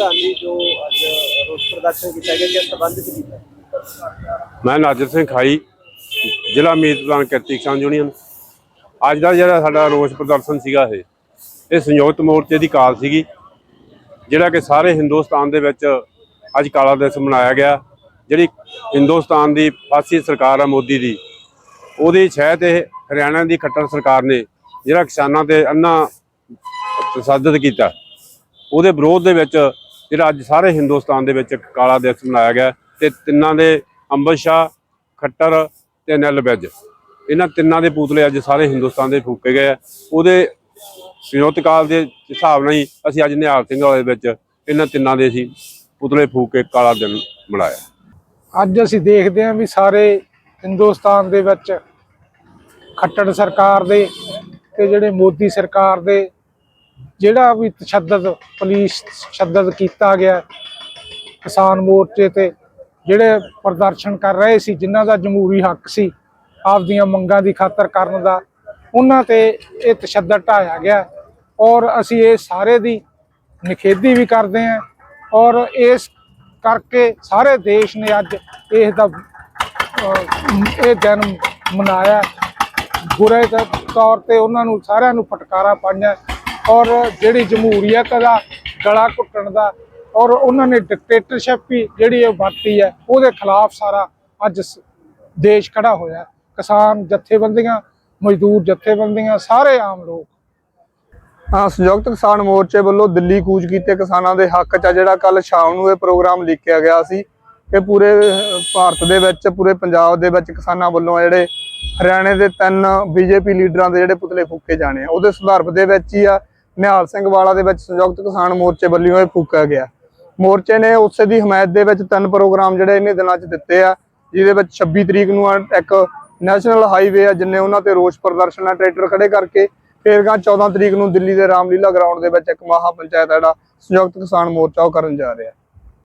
ਪ੍ਰਧਾਨ ਜੀ ਜੋ ਅੱਜ ਰੋਸ ਪ੍ਰਦਰਸ਼ਨ ਕੀਤਾ ਗਿਆ, ਕਿਸ ਸੰਬੰਧ ਵਿੱਚ ਕੀਤਾ? ਮੈਂ ਨਾਜਰ ਸਿੰਘ ਖਾਈ, ਜ਼ਿਲ੍ਹਾ ਮੀਤ ਪ੍ਰਧਾਨ ਕਿਰਤੀ ਕਿਸਾਨ ਯੂਨੀਅਨ। ਅੱਜ ਦਾ ਜਿਹੜਾ ਸਾਡਾ ਰੋਸ ਪ੍ਰਦਰਸ਼ਨ ਸੀਗਾ ਇਹ ਇਹ ਸੰਯੁਕਤ ਮੋਰਚੇ ਦੀ ਕਾਲ ਸੀਗੀ, ਜਿਹੜਾ ਕਿ ਸਾਰੇ ਹਿੰਦੁਸਤਾਨ ਦੇ ਵਿੱਚ ਅੱਜ ਕਾਲਾ ਦਿਵਸ ਮਨਾਇਆ ਗਿਆ। ਜਿਹੜੀ ਹਿੰਦੁਸਤਾਨ ਦੀ ਫਾਸੀ ਸਰਕਾਰ ਆ ਮੋਦੀ ਦੀ, ਉਹਦੀ ਛਹਿ ਤੇ ਹਰਿਆਣਾ ਦੀ ਖੱਟਰ ਸਰਕਾਰ ਨੇ ਜਿਹੜਾ ਕਿਸਾਨਾਂ ਤੇ ਅੰਨਾ ਤਸੱਦਦ ਕੀਤਾ, ਉਹਦੇ ਵਿਰੋਧ ਦੇ ਵਿੱਚ ਜਿਹੜਾ ਅੱਜ ਸਾਰੇ ਹਿੰਦੁਸਤਾਨ ਦੇ ਵਿੱਚ ਇੱਕ ਕਾਲਾ ਦਿਵਸ ਮਨਾਇਆ ਗਿਆ ਤੇ ਤਿੰਨਾਂ ਦੇ ਅੰਬਰ ਸ਼ਾਹ ਖੱਟਰ ਤੇ ਨਿਲ ਬੈਜ। ਇਹਨਾਂ ਤਿੰਨਾਂ ਦੇ ਪੁਤਲੇ ਅੱਜ ਸਾਰੇ ਹਿੰਦੁਸਤਾਨ ਦੇ ਫੂਕੇ ਗਏ ਆ। ਉਹਦੇ ਸੰਯੁਕਤ ਕਾਲ ਦੇ ਹਿਸਾਬ ਨਾਲ ਹੀ ਅਸੀਂ ਅੱਜ ਨਿਹਾਲ ਸਿੰਘ ਵਾਲੇ ਵਿੱਚ ਇਹਨਾਂ ਤਿੰਨਾਂ ਦੇ ਅਸੀਂ ਪੁਤਲੇ ਫੂਕ ਕੇ ਕਾਲਾ ਦਿਨ ਮਨਾਇਆ। ਅੱਜ ਅਸੀਂ ਦੇਖਦੇ ਹਾਂ ਵੀ ਸਾਰੇ ਹਿੰਦੁਸਤਾਨ ਦੇ ਵਿੱਚ ਖੱਟੜ ਸਰਕਾਰ ਦੇ ਤੇ ਜਿਹੜੇ ਮੋਦੀ ਸਰਕਾਰ ਦੇ ਜਿਹੜਾ ਵੀ ਤਸ਼ੱਦਦ, ਪੁਲਿਸ ਤਸ਼ੱਦਦ ਕੀਤਾ ਗਿਆ, ਕਿਸਾਨ ਮੋਰਚੇ ਤੇ ਜਿਹੜੇ ਪ੍ਰਦਰਸ਼ਨ ਕਰ ਰਹੇ ਸੀ, ਜਿਨ੍ਹਾਂ ਦਾ ਜਮਹੂਰੀ ਹੱਕ ਸੀ, ਆਪਦੀਆਂ ਮੰਗਾਂ ਦੀ ਖਾਤਰ ਕਰਨ ਦਾ, ਉਹਨਾਂ ਤੇ ਇਹ ਤਸ਼ੱਦਦ ਢਾਇਆ ਗਿਆ। ਔਰ ਅਸੀਂ ਇਹ ਸਾਰੇ ਦੀ ਨਿਖੇਧੀ ਵੀ ਕਰਦੇ ਹਾਂ। ਔਰ ਇਸ ਕਰਕੇ ਸਾਰੇ ਦੇਸ਼ ਨੇ ਅੱਜ ਇਸ ਦਾ ਇਹ ਦਿਨ ਮਨਾਇਆ। ਬੁਰੇ ਤੌਰ ਤੇ ਉਹਨਾਂ ਨੂੰ ਸਾਰਿਆਂ ਨੂੰ ਫਟਕਾਰਾ ਪਾਈਆਂ। ਔਰ ਜਿਹੜੀ ਜਮਹੂਰੀਅਤ ਦਾ ਗਲਾ ਘੁੱਟਣ ਦਾ ਔਰ ਉਹਨਾਂ ਨੇ ਡਿਕਟੇਟਰਸ਼ਿਪ ਵੀ ਜਿਹੜੀ ਇਹ ਵਰਤੀ ਹੈ, ਉਹਦੇ ਖਿਲਾਫ ਸਾਰਾ ਅੱਜ ਦੇਸ਼ ਖੜਾ ਹੋਇਆ ਕਿਸਾਨ ਜਥੇਬੰਦੀਆਂ, ਮਜ਼ਦੂਰ ਜਥੇਬੰਦੀਆਂ, ਸਾਰੇ ਆਮ ਲੋਕ। ਹਾਂ, ਸੰਯੁਕਤ ਕਿਸਾਨ ਮੋਰਚੇ ਵੱਲੋਂ ਦਿੱਲੀ ਕੂਚ ਕੀਤੇ ਕਿਸਾਨਾਂ ਦੇ ਹੱਕ 'ਚ ਆ, ਜਿਹੜਾ ਕੱਲ ਸ਼ਾਮ ਨੂੰ ਇਹ ਪ੍ਰੋਗਰਾਮ ਲਿਖਿਆ ਗਿਆ ਸੀ ਕਿ ਪੂਰੇ ਭਾਰਤ ਦੇ ਵਿੱਚ, ਪੂਰੇ ਪੰਜਾਬ ਦੇ ਵਿੱਚ ਕਿਸਾਨਾਂ ਵੱਲੋਂ ਆ ਜਿਹੜੇ ਹਰਿਆਣੇ ਦੇ ਤਿੰਨ ਬੀਜੇਪੀ ਲੀਡਰਾਂ ਦੇ ਜਿਹੜੇ ਪੁਤਲੇ ਫੂਕੇ ਜਾਣੇ ਆ, ਉਹਦੇ ਸੰਦਰਭ ਦੇ ਵਿੱਚ ਹੀ ਆ। ਨਿਹਾਲ ਸਿੰਘ ਵਾਲਾ ਦੇ ਵਿੱਚ ਸੰਯੁਕਤ ਕਿਸਾਨ ਮੋਰਚੇ ਵੱਲੋਂ ਇਹ ਫੂਕਿਆ ਗਿਆ। ਮੋਰਚੇ ਨੇ ਉਸੇ ਦੀ ਹਮਾਇਤ ਦੇ ਵਿੱਚ ਤਿੰਨ ਪ੍ਰੋਗਰਾਮ ਜਿਹੜੇ ਇਹਨੇ ਦਿਨਾਂ 'ਚ ਦਿੱਤੇ ਆ, ਜਿਹਦੇ ਵਿੱਚ 26 ਤਰੀਕ ਨੂੰ ਇੱਕ ਨੈਸ਼ਨਲ ਹਾਈਵੇ ਆ, ਜਿੰਨੇ ਉਹਨਾਂ ਤੇ ਰੋਸ ਪ੍ਰਦਰਸ਼ਨ ਆ, ਟਰੈਕਟਰ ਖੜੇ ਕਰਕੇ। ਫਿਰ ਗਾ 14 ਤਰੀਕ ਨੂੰ ਦਿੱਲੀ ਦੇ ਰਾਮਲੀਲਾ ਗਰਾਊਂਡ ਦੇ ਵਿੱਚ ਇੱਕ ਮਹਾ ਪੰਚਾਇਤ ਆ ਜਿਹੜਾ ਸੰਯੁਕਤ ਕਿਸਾਨ ਮੋਰਚਾ ਉਹ ਕਰਨ ਜਾ ਰਿਹਾ।